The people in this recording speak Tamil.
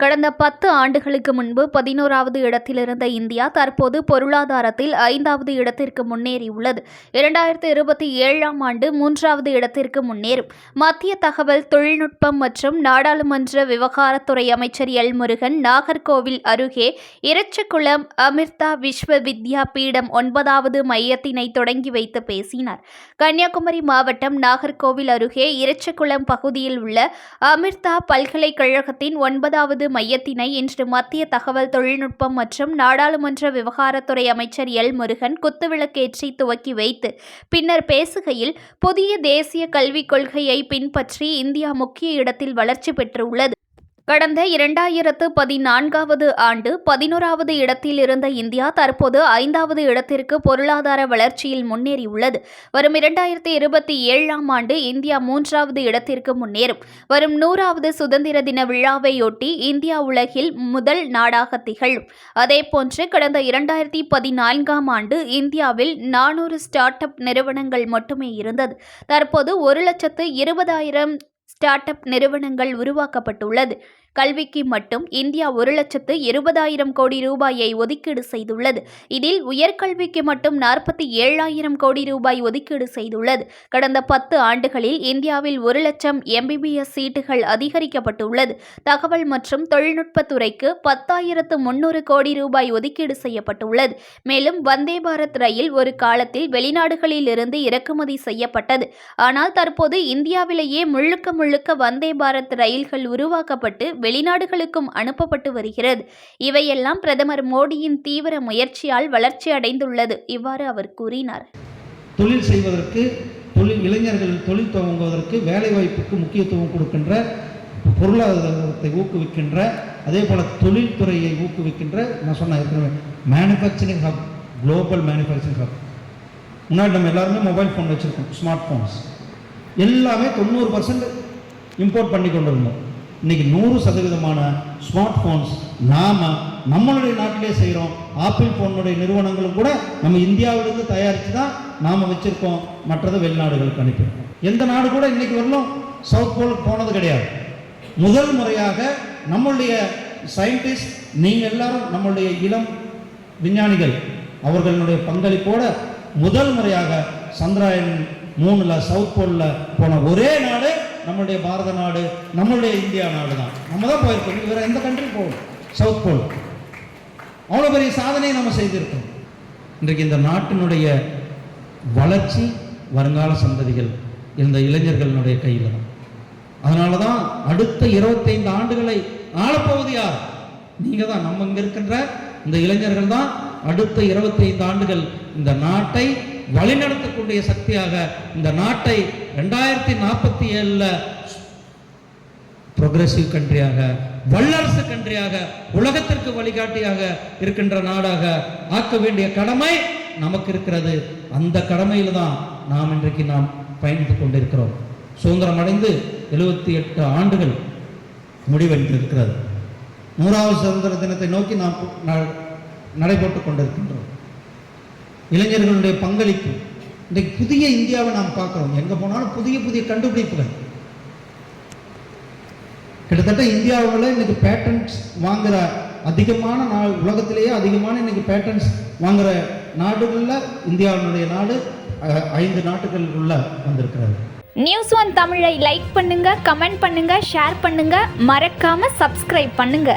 கடந்த பத்து ஆண்டுகளுக்கு முன்பு பதினோராவது இடத்திலிருந்த இந்தியா தற்போது பொருளாதாரத்தில் ஐந்தாவது இடத்திற்கு முன்னேறியுள்ளது. இரண்டாயிரத்து இருபத்தி ஏழாம் ஆண்டு மூன்றாவது இடத்திற்கு முன்னேறும். மத்திய தகவல் தொழில்நுட்பம் மற்றும் நாடாளுமன்ற விவகாரத்துறை அமைச்சர் எல். முருகன் நாகர்கோவில் அருகே இரச்சகுளம் அமிர்தா விஸ்வ வித்யா பீடம் ஒன்பதாவது மையத்தினை தொடங்கி வைத்து பேசினார். கன்னியாகுமரி மாவட்டம் நாகர்கோவில் அருகே இரச்சகுளம் பகுதியில் உள்ள அமிர்தா பல்கலைக்கழகத்தின் ஒன்பதாவது மையத்தினை இன்று மத்திய தகவல் தொழில்நுட்பம் மற்றும் நாடாளுமன்ற விவகாரத்துறை அமைச்சர் எல் முருகன் குத்துவிளக்கேற்றி துவக்கி வைத்து பின்னர் பேசுகையில் புதிய தேசிய கல்விக் கொள்கையை பின்பற்றி இந்தியா முக்கிய இடத்தில் வளர்ச்சி பெற்றுள்ளது. கடந்த இரண்டாயிரத்து பதினான்காவது ஆண்டு பதினோராவது இடத்தில் இருந்த இந்தியா தற்போது ஐந்தாவது இடத்திற்கு பொருளாதார வளர்ச்சியில் முன்னேறியுள்ளது. வரும் இரண்டாயிரத்தி இருபத்தி ஏழாம் ஆண்டு இந்தியா மூன்றாவது இடத்திற்கு முன்னேறும். வரும் நூறாவது சுதந்திர தின விழாவையொட்டி இந்தியா உலகில் முதல் நாடாக திகழும். அதேபோன்று கடந்த இரண்டாயிரத்தி பதினான்காம் ஆண்டு இந்தியாவில் நானூறு ஸ்டார்ட் அப் நிறுவனங்கள் மட்டுமே இருந்தது. தற்போது ஒரு லட்சத்து இருபதாயிரம் ஸ்டார்ட் அப் நிறுவனங்கள் உருவாக்கப்பட்டுள்ளது. கல்விக்கு மட்டும் இந்தியா ஒரு லட்சத்து இருபதாயிரம் கோடி ரூபாயை ஒதுக்கீடு செய்துள்ளது. இதில் உயர்கல்விக்கு மட்டும் நாற்பத்தி ஏழாயிரம் கோடி ரூபாய் ஒதுக்கீடு செய்துள்ளது. கடந்த பத்து ஆண்டுகளில் இந்தியாவில் ஒரு லட்சம் எம்பிபிஎஸ் சீட்டுகள் அதிகரிக்கப்பட்டுள்ளது. தகவல் மற்றும் தொழில்நுட்பத்துறைக்கு பத்தாயிரத்து முன்னூறு கோடி ரூபாய் ஒதுக்கீடு செய்யப்பட்டுள்ளது. மேலும் வந்தே பாரத் ரயில் ஒரு காலத்தில் வெளிநாடுகளில் இருந்து இறக்குமதி செய்யப்பட்டது. ஆனால் தற்போது இந்தியாவிலேயே முழுக்க முழுக்க வந்தே பாரத் ரயில்கள் உருவாக்கப்பட்டு வெளிநாடுகளுக்கும் அனுப்பப்பட்டு வருகிறது. இவையெல்லாம் பிரதமர் மோடியின் தீவிர முயற்சியால் வளர்ச்சி அடைந்துள்ளது. இவ்வாறு அவர் கூறினார். தொழில் செய்வதற்கு தொழில் இளைஞர்கள் தொழில் துவங்குவதற்கு வேலைவாய்ப்புக்கு முக்கியத்துவம் கொடுக்கின்ற பொருளாதாரத்தை ஊக்குவிக்கின்ற அதே போல் தொழில்துறையை ஊக்குவிக்கின்ற நான் சொன்ன ஏற்கனவே manufacturing hub global manufacturing hub முன்னாடி நம்ம எல்லாருமே மொபைல் ஃபோன் வச்சுருக்கோம் ஸ்மார்ட் ஃபோன்ஸ் எல்லாமே தொண்ணூறு பர்சன்ட் இம்போர்ட் பண்ணி கொண்டு இருந்தோம் இன்னைக்கு நூறு சதவீதமான ஸ்மார்ட் ஃபோன்ஸ் நாம் நம்மளுடைய நாட்டிலே செய்கிறோம் ஆப்பிள் ஃபோனுடைய நிறுவனங்களும் கூட நம்ம இந்தியாவிலிருந்து தயாரித்து தான் நாம் வச்சுருக்கோம். மற்றதை வெளிநாடுகளுக்கு அனுப்பியிருக்கோம். எந்த நாடு கூட இன்னைக்கு வரலும் சவுத் போலுக்கு போனது கிடையாது. முதல் முறையாக நம்மளுடைய சயின்டிஸ்ட் நீங்கள் எல்லாரும் நம்மளுடைய இளம் விஞ்ஞானிகள் அவர்களுடைய பங்களிப்போட முதல் முறையாக சந்திராயன் மூணில் சவுத் போலில் போன ஒரே நாடு நம்மளுடைய பாரத நாடு நம்மளுடைய இந்தியா நாடு தான் நம்ம தான் போயிருக்கோம். வேறு எந்த கண்ட்ரி போகணும் சவுத் போல் அவ்வளோ பெரிய சாதனையை நம்ம செய்திருக்கோம். இன்றைக்கு இந்த நாட்டினுடைய வளர்ச்சி வருங்கால சந்ததிகள் இந்த இளைஞர்களுடைய கையில் தான். அதனால தான் அடுத்த இருபத்தைந்து ஆண்டுகளை ஆளப்போவது யார்? நீங்கள் தான். நம்ம இங்கே இருக்கின்ற இந்த இளைஞர்கள் தான் அடுத்த இருபத்தைந்து ஆண்டுகள் இந்த நாட்டை வழிநடத்தக்கூடிய சக்தியாக இந்த நாட்டை ரெண்டாயிரத்தி நாற்பத்தி ஏழில் ப்ரொக்ரெசிவ் கண்ட்ரியாக வல்லரசு கண்ட்ரியாக உலகத்திற்கு வழிகாட்டியாக இருக்கின்ற நாடாக ஆக்க வேண்டிய கடமை நமக்கு இருக்கிறது. அந்த கடமையில் தான் நாம் இன்றைக்கு நாம் பயணித்து கொண்டிருக்கிறோம். சுதந்திரம் அடைந்து எழுபத்தி எட்டு ஆண்டுகள் முடிவடைந்திருக்கிறது. நூறாவது சுதந்திர தினத்தை நோக்கி நாம் நடைபெற்று கொண்டிருக்கின்றோம். இளைஞர்களுடைய பங்களிப்பு. இன்றைக்கு புதிய இந்தியாவை நாம் பார்க்குறோம். எங்கே போனாலும் புதிய புதிய கண்டுபிடிப்புகள். கிட்டத்தட்ட இந்தியாவில் இன்னைக்கு பேட்டன்ஸ் வாங்குற அதிகமான நாள் உலகத்திலேயே அதிகமான இன்னைக்கு பேட்டன்ஸ் வாங்குகிற நாடுகளில் இந்தியாவினுடைய நாடு ஐந்து நாட்டுகளுக்குள்ள வந்திருக்கிறது. நியூஸ் ஒன் தமிழை லைக் பண்ணுங்க கமெண்ட் பண்ணுங்க ஷேர் பண்ணுங்க. மறக்காம சப்ஸ்கிரைப் பண்ணுங்க.